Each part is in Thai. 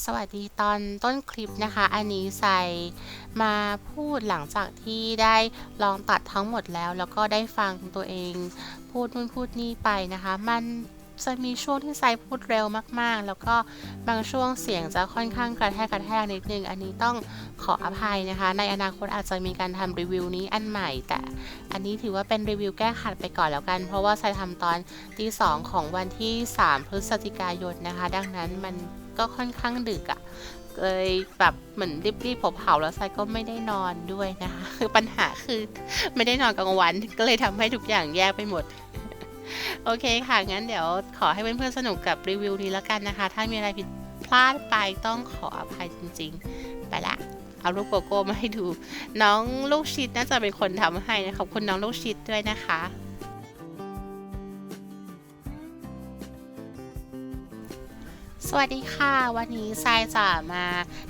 สวัสดีตอนต้นคลิปนะคะ อันนี้ใส่มาพูดหลังจากที่ได้ลองตัดทั้งหมดแล้ว แล้วก็ได้ฟังตัวเอง พูดนู่นพูดนี่ไปนะคะ มันจะมีช่วงที่ไซพูดเร็วมากๆ แล้วก็บางช่วงเสียงจะค่อนข้างกระแทกกระแทกนิดนึง อันนี้ต้องขออภัยนะคะ ในอนาคตอาจจะมีการทำรีวิวนี้อันใหม่ แต่อันนี้ถือว่าเป็นรีวิวแก้ขัดไปก่อนแล้วกัน เพราะว่าไซทำตอนที่2ของวันที่ 3 พฤศจิกายนนะคะ ดังนั้นมัน ก็ค่อนข้างดึกอะ่ะเลยแบบเหมือนรีบๆเผาๆแล้วไซก็ไม่ได้นอนด้วยนะคะคือปัญหาคือไม่ได้นอนกลางวัน ก็เลยทำให้ทุกอย่างแย่ไปหมด โอเคค่ะ งั้นเดี๋ยวขอให้เพื่อนๆสนุกกับรีวิวนี้แล้วกันนะคะ ถ้ามีอะไรผิดพลาดไปต้องขออภัยจริง ๆ ไปละเอาลูกโกโก้มาให้ดู น้องลูกชิดน่าจะเป็นคนทำให้นะขอบคุณน้องลูกชิดด้วยนะคะ สวัสดีค่ะ วันนี้ทรายจะมา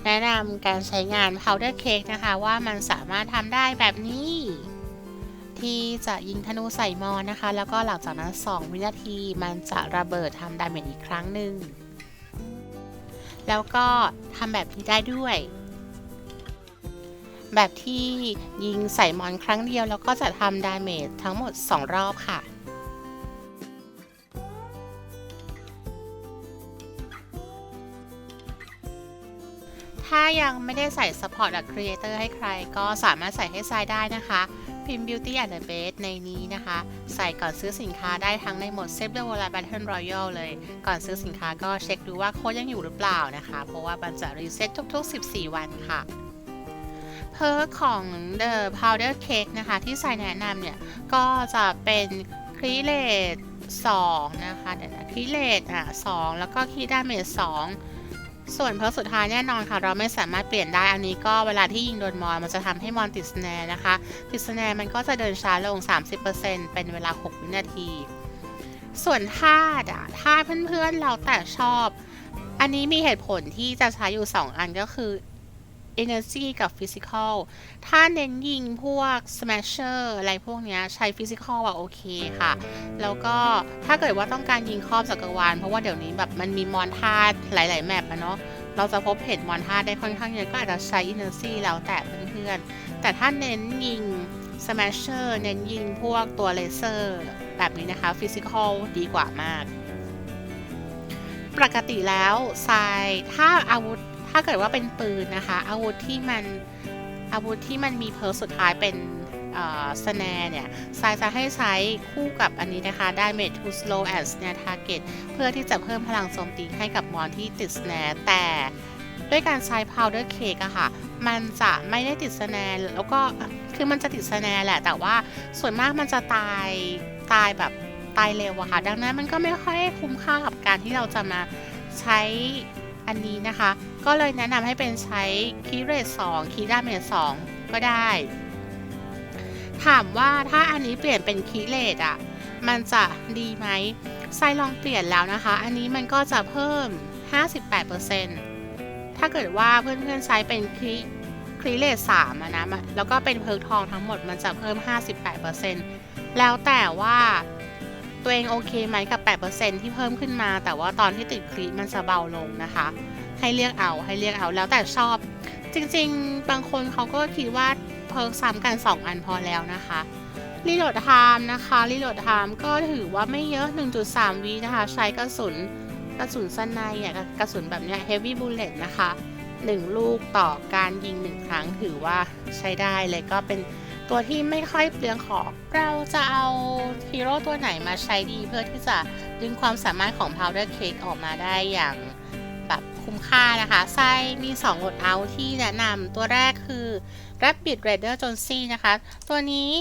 แนะนำการใช้งาน powder cake นะคะ ว่ามันสามารถทำได้แบบนี้ ที่จะยิงธนูใส่มอนนะคะ แล้วก็หลังจากนั้น 2 วินาทีมันจะระเบิดทำดาเมจอีกครั้งหนึ่ง แล้วก็ทำแบบนี้ได้ด้วย แบบที่ยิงใส่มอนครั้งเดียว แล้วก็จะทำดาเมจทั้งหมด 2 รอบค่ะ ถ้ายังไม่ได้ใส่ Support a Creator ให้ใคร ก็สามารถใส่ให้ทรายได้นะคะ พิมพ์ Beauty and the Beast ในนี้นะคะ ใส่ก่อนซื้อสินค้าได้ทั้งในโหมด Save the World และ Battle Royal เลย ก่อนซื้อสินค้าก็เช็คดูว่าโค้ดยังอยู่หรือเปล่านะคะ เพราะว่ามันจะรีเซ็ตทุก ๆ 14 วันค่ะเพอร์ของ The Powder Cake นะคะ ที่ใส่แนะนำเนี่ย ก็จะเป็นครีเลต2นะคะเดี๋ยวนะครีเลตอะ2แล้วก็คีดาเมจ2 ส่วนเพลสุดท้ายแน่นอนค่ะ เราไม่สามารถเปลี่ยนได้อันนี้ก็เวลาที่ยิงโดนมอนมันจะทำให้มอนติดสแนร์นะคะ ติดสแนร์มันก็จะเดินช้าลง 30%เป็นเวลา 6 วินาที ส่วนธาตุอะธาตุเพื่อนๆเราแต่ชอบ อันนี้มีเหตุผลที่จะใช้อยู่ 2 อันก็คือ energy กับ physical ถ้าเน้นยิงพวก smasher อะไรพวกเนี้ยใช้ physical อะโอเคค่ะ แล้วก็ถ้าเกิดว่าต้องการยิงครอบจักรวาล เพราะว่าเดี๋ยวนี้แบบมันมีมอนทาดหลาย ๆ แมปอะเนาะเราจะพบเห็นมอนทาดได้ค่อนข้างเยอะก็อาจจะใช้ energy แล้วแต่เพื่อนๆ แต่ถ้าเน้นยิง smasher เน้นยิงพวกตัวเลเซอร์แบบนี้นะคะ physical ดีกว่ามาก ปกติแล้วทรายถ้าอาวุธ ถ้าเกิดว่าเป็นปืนนะคะ อาวุธที่มันอาวุธที่มันมีเพิร์สุดท้ายเป็นสแนเนี่ยทรายจะให้ใช้คู่กับอันนี้นะคะ damage to slow and snare target เพื่อที่จะเพิ่มพลังโจมตีให้กับมอนที่ติดสแนแต่ด้วยการใช้ powder cake อะค่ะ มันจะไม่ได้ติดสแนแล้วก็คือมันจะติดสแนแหละ แต่ว่าส่วนมากมันจะตายตายแบบตายเร็วอะค่ะ ดังนั้นมันก็ไม่ค่อยคุ้มค่ากับการที่เราจะมาใช้อันนี้นะคะ ก็เลยแนะนำให้เป็นใช้คีเรท2คีดาเมจ2ก็ได้ ถามว่าถ้าอันนี้เปลี่ยนเป็นคีเรทอะ มันจะดีไหมไซลองเปลี่ยนแล้วนะคะ อันนี้มันก็จะเพิ่ม 58%ถ้าเกิดว่าเพื่อนๆใช้เป็นคีครีเลท3นะแล้วก็เป็นเพิร์กทองทั้งหมดมันจะเพิ่ม 58%แล้วแต่ว่าตัวเองโอเคไหมกับ 8%ที่เพิ่มขึ้นมา แต่ว่าตอนที่ติดคลีมันจะเบาลงนะคะ ให้เรียกเอาให้เรียกเอาแล้วแต่ชอบ จริงๆ บางคนเขาก็คิดว่าเพิร์กซ้ำกัน 2 อันพอแล้วนะคะรีโหลดไทม์นะคะรีโหลดไทม์ก็ถือว่าไม่เยอะ 1.3วินะคะ ใช้กระสุนกระสุนสั้นในอะกระสุนแบบเนี้ย heavy bullet นะคะ 1 ลูกต่อการยิง 1 ครั้งถือว่าใช้ได้เลยก็เป็นตัวที่ไม่ค่อยเปลืองของ เราจะเอาฮีโร่ตัวไหนมาใช้ดีเพื่อที่จะดึงความสามารถของ Powder Cake ออกมาได้อย่าง คุ้มค่านะคะ ไส้มี2โหมดเอาที่แนะนำตัวแรกคือ Rabbit Raider j o n s y นะคะ ตัวนี้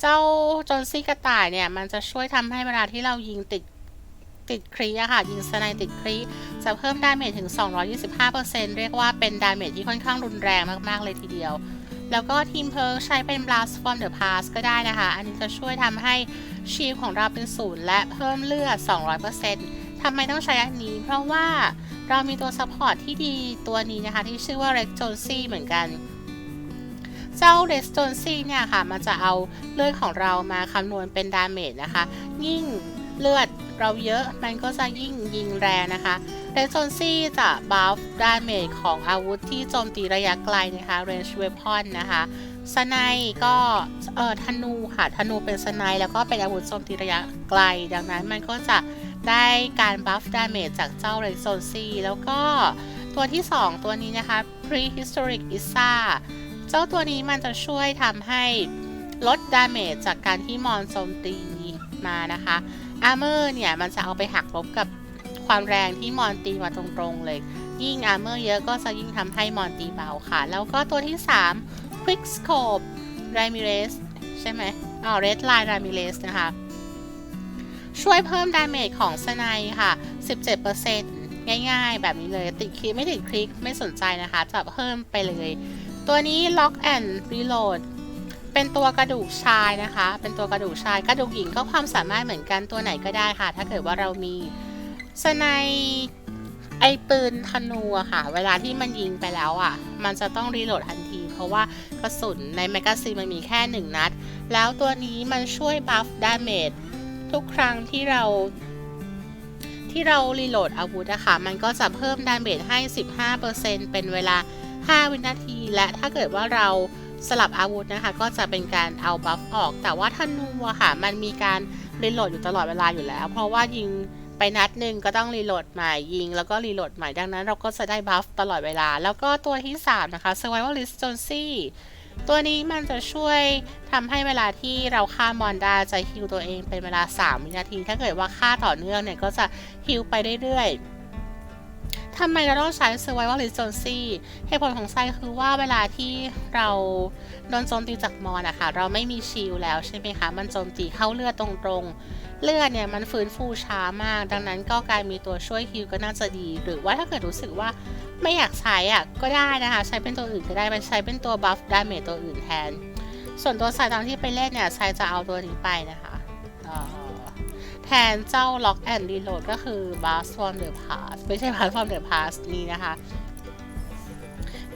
เจ้า j o n s y กระต่ายเนี่ย มันจะช่วยทำให้เวลาที่เรายิงติดติดครีอะค่ะ ยิงสไนติดครีจะเพิ่มดาเมจถึง 225%เรียกว่าเป็นดาเมจที่ค่อนข้างรุนแรงมาก ๆ เลยทีเดียว แล้วก็ทีมเพิร์กใช้เป็น blast from the past ก็ได้นะคะ อันนี้จะช่วยทำให้ชีพของเราเป็นศูนย์และเพิ่มเลือด 200%ทำไมต้องใช้อันนี้ เพราะว่า เรามีตัวซัพพอร์ตที่ดีตัวนี้นะคะ ที่ชื่อว่า Rex Jonesy เหมือนกัน เจ้า Rex Jonesy เนี่ยค่ะ มันจะเอาเลือดของเรามาคำนวณเป็นดาเมจนะคะ ยิ่งเลือดเราเยอะมันก็จะยิ่งยิงแรงนะคะเรนโซนซี่จะบัฟดาเมจของอาวุธที่โจมตีระยะไกลนะคะ range weapon นะคะสไนก็เอ่อธนูค่ะธนูเป็นสไนแล้วก็เป็นอาวุธโจมตีระยะไกล ดังนั้นมันก็จะ ได้การบัฟดาเมจจากเจ้าเรนโซนซีแล้วก็ตัวที่ 2 ตัวนี้นะคะ prehistoric Issa เจ้าตัวนี้มันจะช่วยทำให้ลดดาเมจจากการที่มอนโจมตีมานะคะอาร์เมอร์เนี่ย มันจะเอาไปหักลบกับความแรงที่มอนตีมาตรงๆเลย ยิ่งอาร์เมอร์เยอะก็จะยิ่งทำให้มอนตีเบาค่ะ แล้วก็ตัวที่ 3 Quick Scope Ramirez ใช่ไหมอ๋อ Red Line Ramirez นะคะ ช่วยเพิ่มดาเมจของสไนค่ะ 17%ง่ายๆ แบบนี้เลย ติดคลิกไม่ติดคลิกไม่สนใจนะคะ จะเพิ่มไปเลย ตัวนี้ Lock and Reload เป็นตัวกระดูกชายนะคะ เป็นตัวกระดูกชาย กระดูกหญิงก็ความสามารถเหมือนกันตัวไหนก็ได้ค่ะ ถ้าเกิดว่าเรามีสไนไอปืนธนูอะค่ะ เวลาที่มันยิงไปแล้วอะมันจะต้องรีโหลดทันที เพราะว่ากระสุนในแมกกาซีนมันมีแค่1นัด แล้วตัวนี้มันช่วยบัฟดาเมจ ทุกครั้งที่เราที่เรารีโหลดอาวุธอะค่ะ มันก็จะเพิ่มดาเมจให้ 15%เป็นเวลา 5 วินาที และถ้าเกิดว่าเราสลับอาวุธนะคะ ก็จะเป็นการเอาบัฟออก แต่ว่าธนูอะค่ะ มันมีการรีโหลดอยู่ตลอดเวลาอยู่แล้ว เพราะว่ายิงไปนัดหนึ่งก็ต้องรีโหลดใหม่ยิง แล้วก็รีโหลดใหม่ดังนั้นเราก็จะได้บัฟตลอดเวลา แล้วก็ตัวที่ 3 นะคะ Survival List j o n s y ตัวนี้มันจะช่วยทำให้เวลาที่เราฆ่ามอนด้จะฮิวตัวเองเป็นเวลา 3 วินาที ถ้าเกิดว่าฆ่าต่อเนื่องเนี่ยก็จะฮิวไปเรื่อยๆทำไมเราต้องใช้ Survival List j o n s y เหตุผลของไซคือว่าเวลาที่เราโดนโจมตีจากมอนนะคะเราไม่มีชิลแล้วใช่ไหมคะ มันโจมตีเข้าเลือดตรงๆ เลือดเนี่ยมันฟื้นฟูช้ามาก ดังนั้นก็การมีตัวช่วยฮิลก็น่าจะดี หรือว่าถ้าเกิดรู้สึกว่า ไม่อยากใช้อะก็ได้นะคะ ใช้เป็นตัวอื่นก็ได้ไปใช้เป็นตัวบัฟดาเมจตัวอื่นแทน ส่วนตัวสายตอนที่ไปเล่นเนี่ยไซจะเอาตัวนี้ไปนะคะแทนเจ้า Lock and Reload ก็คือ Blast from the Past ไม่ใช่ Blast from the Past นี่นะคะ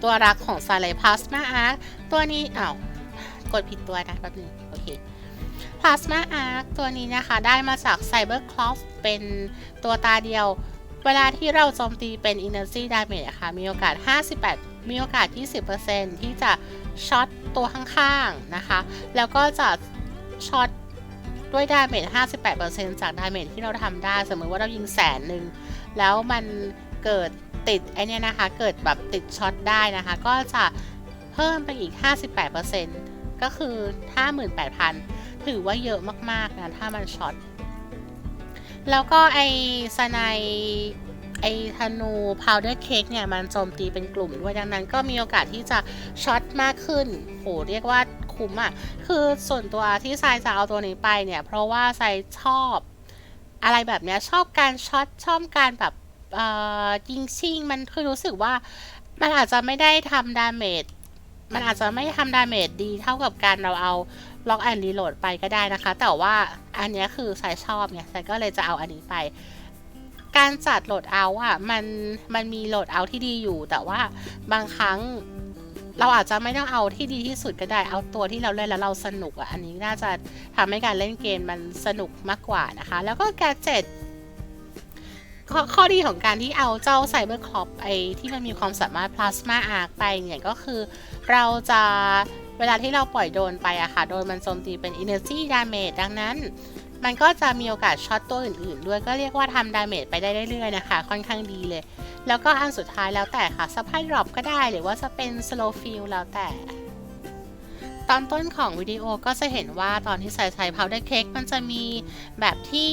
ตัวรักของซาเลพลาสมาอาร์ตัวนี้อ้าวกดผิดตัวนะแป๊บนึงโอเคพลาสมาอาร์ตัวนี้นะคะ ได้มาจาก Cyber c l o เป็นตัวตาเดียว เวลาที่เราโจมตีเป็น Energy Damage อะค่ะ มีโอกาส 58 มีโอกาส 20%ที่จะช็อตตัวข้างๆ นะคะ แล้วก็จะช็อตด้วยดาเมจ 58%จากดาเมจที่เราทำได้ สมมติว่าเรายิงแสนหนึ่ง แล้วมันเกิดติดไอเนี้ยนะคะ เกิดแบบติดช็อตได้นะคะ ก็จะเพิ่มไปอีก 58%ก็คือ 58,000 ถือว่าเยอะมากๆนะ ถ้ามันช็อต แล้วก็ไอสไนไอธนู powder cake เนี่ย มันโจมตีเป็นกลุ่มด้วยดังนั้นก็มีโอกาสที่จะช็อตมากขึ้นโหเรียกว่าคุ้มอะ่ะ คือส่วนตัวที่ทรายจะเอาตัวนี้ไปเนี่ย เพราะว่าทรายชอบอะไรแบบเนี้ยชอบการช็อตชอบการแบบเอ่อยิงชิงมันคือรู้สึกว่ามันอาจจะไม่ได้ทำดาเมจมันอาจจะไม่ทำดาเมจดีเท่ากับการเราเอา ล็อกแอนรีโหลดไปก็ได้นะคะ แต่ว่าอันนี้คือสายชอบเนี่ยสายก็เลยจะเอาอันนี้ไป การจัดโหลดเอาอะมันมันมีโหลดเอาที่ดีอยู่ แต่ว่าบางครั้งเราอาจจะไม่ต้องเอาที่ดีที่สุดก็ได้ เอาตัวที่เราเล่นแล้วเราสนุกอะอันนี้น่าจะทำให้การเล่นเกมมันสนุกมากกว่านะคะ แล้วก็แกเจ็ตข้อข้อดีของการที่เอาเจ้าไซเบอร์คอปไอที่มันมีความสามารถพลาสมาอาร์ไปเนี่ยก็คือเราจะ เวลาที่เราปล่อยโดนไปอะค่ะ โดนมันโจมตีเป็น Energy Damage ดังนั้น มันก็จะมีโอกาสช็อตตัวอื่นๆ ด้วยก็เรียกว่าทำดาเมจไปได้เรื่อยๆนะคะ ค่อนข้างดีเลย แล้วก็อันสุดท้ายแล้วแต่ค่ะสปายดรอปก็ได้หรือว่าจะเป็น slow fill แล้วแต่ ตอนต้นของวิดีโอก็จะเห็นว่าตอนที่ใส่ใส่ powder cake มันจะมีแบบที่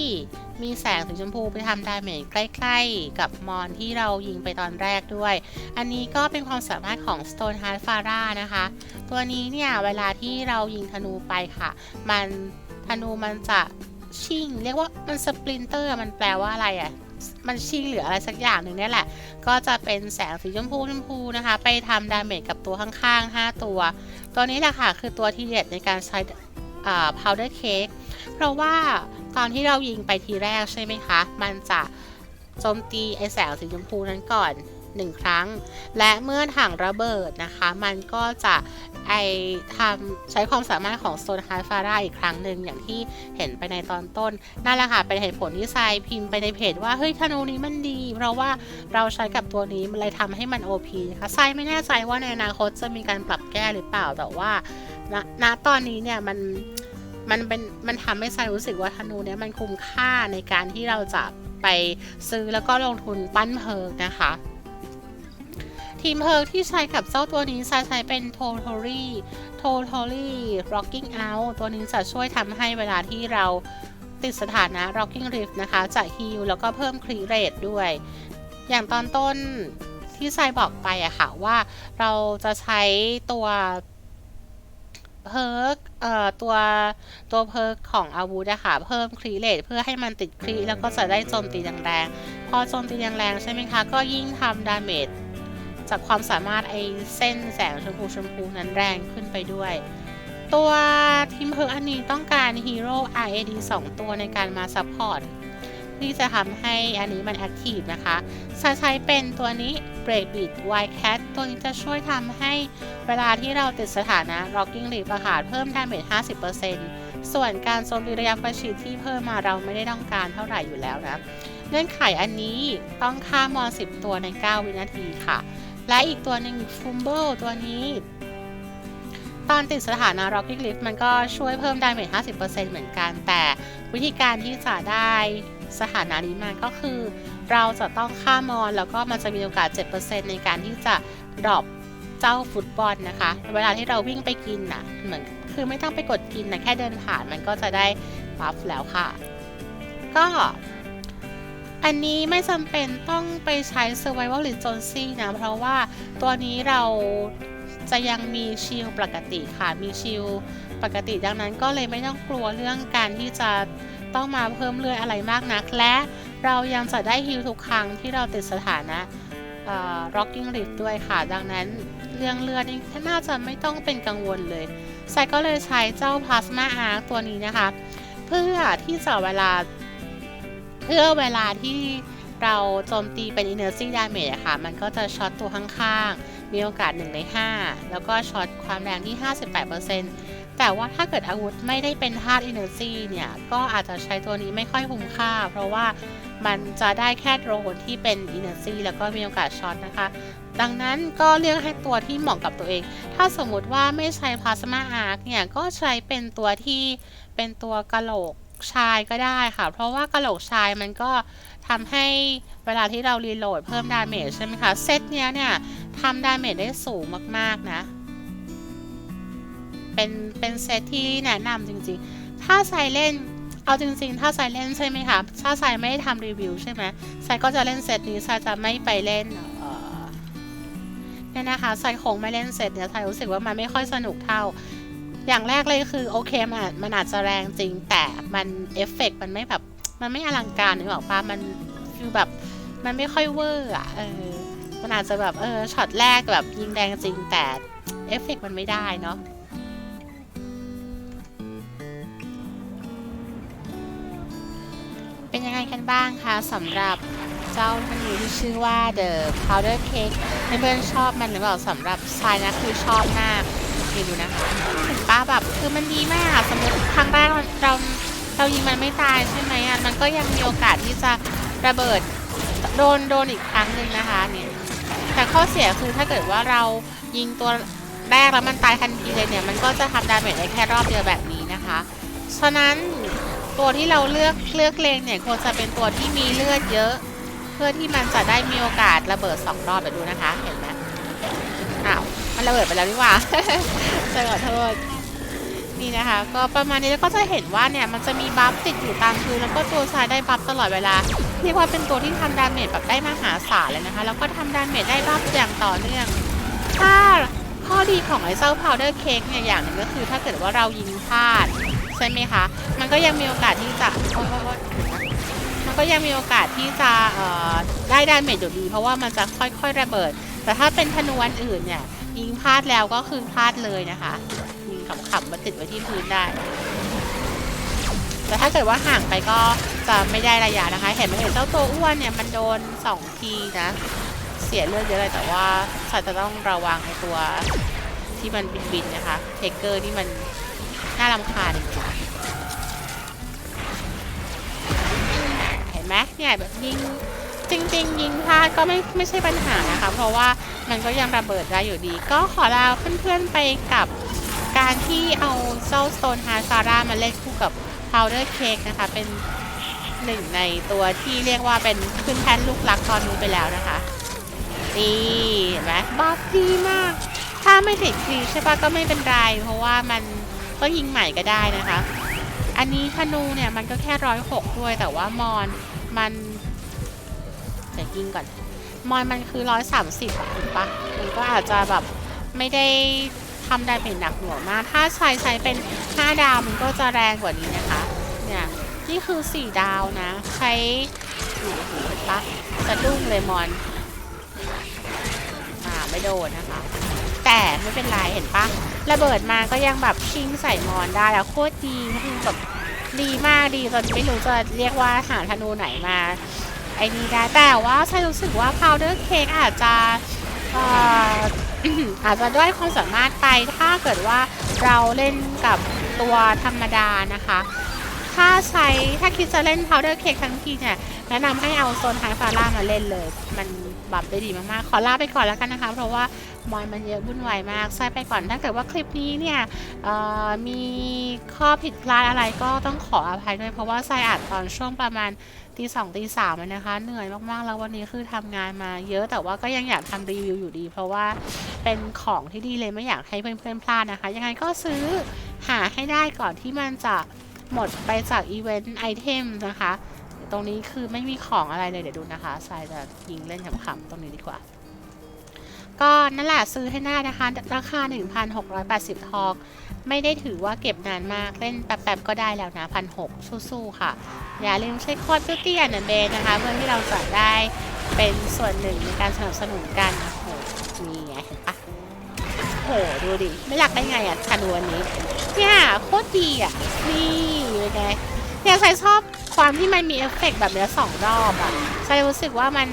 มีแสงสีชมพูไปทำดาเมจใกล้ๆ กับมอนที่เรายิงไปตอนแรกด้วย อันนี้ก็เป็นความสามารถของ Stone Heart fara นะคะ ตัวนี้เนี่ยเวลาที่เรายิงธนูไปค่ะ มันธนูมันจะชิ่ง เรียกว่ามันสปลินเตอร์มันแปลว่าอะไรอะ่ะมันชิ่งหรืออะไรสักอย่างหนึ่งนี่แหละ ก็จะเป็นแสงสีชมพูชมพูนะคะ ไปทำดาเมจกับตัวข้างๆ 5 ตัว ตัวนี้แหละค่ะคือตัวที่เด็ดในการใช้อ่า powder cake เพราะว่าตอนที่เรายิงไปทีแรกใช่ไหมคะ มันจะโจมตีไอแสงสีชมพูนั้นก่อน 1 ครั้ง และเมื่อถังระเบิดนะคะ มันก็จะไอทำใช้ความสามารถของโซนฮาร์ฟาร่าอีกครั้งหนึ่งอย่างที่เห็นไปในตอนต้น นั่นแหละค่ะเป็นเหตุผลที่ทรายพิมพ์ไปในเพจว่า เฮ้ยธนูนี้มันดี เพราะว่าเราใช้กับตัวนี้มันเลยทำให้มัน OP นะคะทรายไม่แน่ใจว่าในอนาคตจะมีการปรับแก้หรือเปล่าแต่ว่าณณตอนนี้เนี่ยมันมันเป็นมันทำให้ทรายรู้สึกว่าธนูเนี้ยมันคุ้มค่าในการที่เราจะไปซื้อแล้วก็ลงทุนปั้นเพิงนะคะ ทีมเพิงที่ใช้กับเจ้าตัวนี้ทรายใช้เป็น Totally Totally Rocking Out ตัวนี้จะช่วยทำให้เวลาที่เราติดสถานะ Rocking Rift นะคะ จะฮิลแล้วก็เพิ่มครีเรทด้วย อย่างตอนต้นที่ทรายบอกไปอะค่ะว่าเราจะใช้ตัวเพิร์กเอ่อตัวตัวเพิร์กของอาวุธอะค่ะ เพิ่มครีเรทเพื่อให้มันติดครีแล้วก็จะได้โจมตีแรงๆ พอโจมตีแรงๆ ใช่ไหมคะ ก็ยิ่งทำดาเมจ จากความสามารถไอเส้นแสงชมพูชมพูนั้นแรงขึ้นไปด้วย ตัวทีมเพิร์อันนี้ต้องการฮีโร่ RAD 2 ตัวในการมาซัพพอร์ตที่จะทำให้อันนี้มันแอคทีฟนะคะจะใช้เป็นตัวนี้ Break Beat w i c a t ตัวนี้จะช่วยทำให้เวลาที่เราติดสถานะ Rocking Leaf ประหารเพิ่มดาเมจ50%ส่วนการโจมตีระยะประชิดที่เพิ่มมาเราไม่ได้ต้องการเท่าไหร่อยู่แล้วนะ เงื่อนไขอันนี้ต้องฆ่ามอน 10 ตัวใน 9 วินาทีค่ะ และอีกตัวหนึ่ง Fumble ตัวนี้ ตอนติดสถานะ Rocking Lift มันก็ช่วยเพิ่มดาเมจ50%เหมือนกัน แต่วิธีการที่จะได้สถานะนี้มาก็คือ เราจะต้องฆ่ามอน แล้วก็มันจะมีโอกาส 7%ในการที่จะดรอปเจ้าฟุตบอลนะคะ เวลาที่เราวิ่งไปกินน่ะเหมือนคือไม่ต้องไปกดกินนะแค่เดินผ่านมันก็จะได้บัฟแล้วค่ะ ก็ อันนี้ไม่จำเป็นต้องไปใช้ Survival Regency นะ เพราะว่าตัวนี้เราจะยังมีชิลปกติค่ะ มีชิลปกติดังนั้นก็เลยไม่ต้องกลัวเรื่องการที่จะต้องมาเพิ่มเลือดอะไรมากนัก และเรายังจะได้ฮิลทุกครั้งที่เราติดสถานะ Rocking Rift ด้วยค่ะ ดังนั้นเรื่องเลือดนี่น่าจะไม่ต้องเป็นกังวลเลยไซก็เลยใช้เจ้า Plasma Arc ตัวนี้นะคะ เพื่อที่จะเวลา เพื่อเวลาที่เราโจมตีเป็น Energy Damage อะค่ะ มันก็จะช็อตตัวข้างๆ มีโอกาส 1 ใน 5 แล้วก็ช็อตความแรงที่ 58%แต่ว่าถ้าเกิดอาวุธไม่ได้เป็นธาตุ Energy เนี่ย ก็อาจจะใช้ตัวนี้ไม่ค่อยคุ้มค่า เพราะว่ามันจะได้แค่โดรนที่เป็น Energy แล้วก็มีโอกาสช็อตนะคะ ดังนั้นก็เลือกให้ตัวที่เหมาะกับตัวเอง ถ้าสมมุติว่าไม่ใช้ Plasma Arc เนี่ย ก็ใช้เป็นตัวที่เป็นตัวกะโหลก ชายก็ได้ค่ะ เพราะว่ากะโหลกชายมันก็ทำให้เวลาที่เรารีโหลดเพิ่มดาเมจใช่ไหมคะเซตเนี้ยเนี่ยทำดาเมจได้สูงมากๆนะ เป็นเป็นเซตที่แนะนำจริงๆ ถ้าใส่เล่นเอาจริงๆ ถ้าใส่เล่นใช่ไหมคะถ้าใส่ไม่ได้ทำรีวิวใช่ไหมใส่ก็จะเล่นเซตนี้ใส่จะไม่ไปเล่นเอ่อเนี่ยนะคะใส่คงไม่เล่นเซตเนี่ยใส่รู้สึกว่ามันไม่ค่อยสนุกเท่า อย่างแรกเลยคือโอเคมันอาจมันอาจจะแรงจริงแต่มันเอฟเฟกมันไม่แบบ มันไม่อลังการนึกออกปะมันคือแบบมันไม่ค่อยเวอร์อะเออมันอาจจะแบบเออช็อตแรกแบบยิงแดงจริงแต่เอฟเฟกมันไม่ได้เนาะเป็นยังไงกันบ้างคะสำหรับเจ้าเมนูที่ชื่อว่า The Powder Cake เพื่อนๆชอบมันหรือเปล่าสำหรับทรายนะคือชอบมาก นี่ดูนะคะเห็นป้าแบบคือมันดีมากสมมติครั้งแรกเราเรายิงมันไม่ตายใช่ไหมอะมันก็ยังมีโอกาสที่จะระเบิดโดนโดนอีกครั้งหนึ่งนะคะเนี่ยแต่ข้อเสียคือถ้าเกิดว่าเรายิงตัวแรกแล้วมันตายทันทีเลยเนี่ยมันก็จะทำดาเมจได้แค่รอบเดียวแบบนี้นะคะ ฉะนั้นตัวที่เราเลือกเลือกเลงเนี่ยควรจะเป็นตัวที่มีเลือดเยอะ เพื่อที่มันจะได้มีโอกาสระเบิดสองรอบเดี๋ยวดูนะคะเห็นไหม มันระเบิดไปแล้วนี่หว่าจะขอโทษนี่นะคะ ก็ประมาณนี้แล้วก็จะเห็นว่าเนี่ยมันจะมีบัฟติดอยู่ตามพื้นแล้วก็ตัวซ้ายได้บัฟตลอดเวลาเรียกว่าเป็นตัวที่ทำดาเมจแบบได้มหาศาลเลยนะคะ แล้วก็ทำดาเมจได้บัฟอย่างต่อเนื่องถ้าข้อดีของไอ้เจ้าพาวเดอร์เค้กเนี่ยอย่างหนึ่งก็คือ ถ้าเกิดว่าเรายิงพลาดใช่ไหมคะ มันก็ยังมีโอกาสที่จะโอ๊ยโอ๊ยโอ๊ยมันก็ยังมีโอกาสที่จะได้ดาเมจอยู่ดี เพราะว่ามันจะค่อยๆระเบิด แต่ถ้าเป็นธนูอันอื่นเนี่ย ยิงพลาดแล้วก็คือพลาดเลยนะคะยิงขำๆมาติดไว้ที่พื้นได้ แต่ถ้าเกิดว่าห่างไปก็จะไม่ได้ระยะนะคะ เห็นไหมเห็นเจ้าตัวอ้วนเนี่ยมันโดน2ทีนะ เสียเลือดเยอะเลยแต่ว่าสายจะต้องระวังไอตัวที่มันบินๆนะคะ เทเกอร์ที่มันน่ารำคาญจริงเห็นไหมเนี่ยแบบยิงจริง ๆ ยิงพลาดก็ไม่ไม่ใช่ปัญหานะคะ เพราะว่า มันก็ยังระเบิดได้อยู่ดี ก็ขอลาเพื่อนๆไปกับการที่เอาเจ้า Stone Heart Zara มาเล่นคู่กับ Powder Cake นะคะ เป็นหนึ่งในตัวที่เรียกว่าเป็นขึ้นแท่นลูกรักตอนนี้ไปแล้วนะคะ นี่เห็นไหมบัฟดีมาก ถ้าไม่ติดครีใช่ปะก็ไม่เป็นไร เพราะว่ามันก็ยิงใหม่ก็ได้นะคะ อันนี้ธนูเนี่ยมันก็แค่ร้อยหกด้วยแต่ว่ามอนมันเดี๋ยวยิงก่อน มอนมันคือร้อยสามสิบอะถูกปะมันก็อาจจะแบบไม่ได้ทำได้เป็นหนักหน่วงมาก ถ้าใช้ใช้เป็น5ดาวมันก็จะแรงกว่านี้นะคะ เนี่ยนี่คือ4ดาวนะ ใช้อ้โหเห็นปะสะดุ้งเลยมอนอ่าไม่โดนนะคะ แต่ไม่เป็นไรเห็นปะระเบิดมาก็ยังแบบชิงใส่มอนได้แล้วโคตรดีคือแบบดีมากดีจนไม่รู้จะเรียกว่าหาธนูไหนมา ไอ้นี่ได้ แต่ว่าใช่รู้สึกว่า powder cake อาจจะอาจจะด้วยความสามารถไปถ้าเกิดว่าเราเล่นกับตัวธรรมดานะคะ ถ้าใช้ถ้าคิดจะเล่น powder cake ทั้งทีเนี่ยแนะนำให้เอาโซนไฮฟาร่ามาเล่นเลย มันบับได้ดีมากๆ ขอลาไปก่อนแล้วกันนะคะ เพราะว่ามอนมันเยอะวุ่นวายมากใส่ไปก่อนถ้าเกิดว่าคลิปนี้เนี่ยมีข้อผิดพลาดอะไรก็ต้องขออภัยด้วยเพราะว่าใส่อัดตอนช่วงประมาณ ตีสองตีสามนะคะ เหนื่อยมากๆแล้ววันนี้คือทำงานมาเยอะแต่ว่าก็ยังอยากทำรีวิวอยู่ดี เพราะว่าเป็นของที่ดีเลยไม่อยากให้เพื่อนๆพลาดนะคะ ยังไงก็ซื้อหาให้ได้ก่อนที่มันจะหมดไปจากอีเวนต์ไอเทมนะคะ ตรงนี้คือไม่มีของอะไรเลยเดี๋ยวดูนะคะทรายจะยิงเล่นขำๆตรงนี้ดีกว่า ก็นั่นแหละซื้อให้ได้านะคะ ราคา 1,680 ทองไม่ได้ถือว่าเก็บนานมากเล่นแป๊บๆก็ได้แล้วนะพันหกสู้ๆค่ะ อย่าลืมใช้โค้ด Beauty and the Beast นะคะ เพื่อที่เราจะได้เป็นส่วนหนึ่งในการสนับสนุนกันโอ้โหนี่ไงเห็นปะโอ้โหดูดิ ไม่หลักได้ไงอะธนูอันนี้เนี่ยโคตรดีอะ นี่เป็นไงเนี่ยใส่ชอบความที่มันมีเอฟเฟกต์แบบเนี้ยสองรอบอะ่ะใส่รู้สึกว่ามัน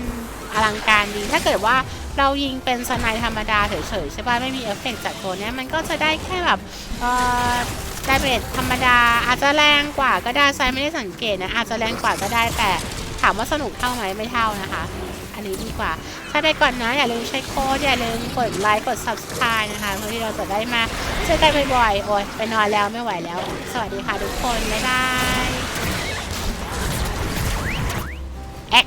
อลังการดีถ้าเกิดว่า เรายิงเป็นสไนธรรมดาเฉยๆใช่ป่ะไม่มีเอฟเฟกต์จากตัวนี้มันก็จะได้แค่แบบเอ่อดาเมจธรรมดาอาจจะแรงกว่าก็ได้ใส่ไม่ได้สังเกตนะอาจจะแรงกว่าก็ได้แต่ถามว่าสนุกเท่าไหมไม่เท่านะคะ อันนี้ดีกว่า ถ้าไปก่อนนะ อย่าลืมใช้โค้ดอย่าลืมกดไลค์กด subscribe นะคะเพื่อที่เราจะได้มาเจอกันบ่อยๆโอ้ยไปนอนแล้วไม่ไหวแล้ว สวัสดีค่ะทุกคนบ๊ายบายแอะ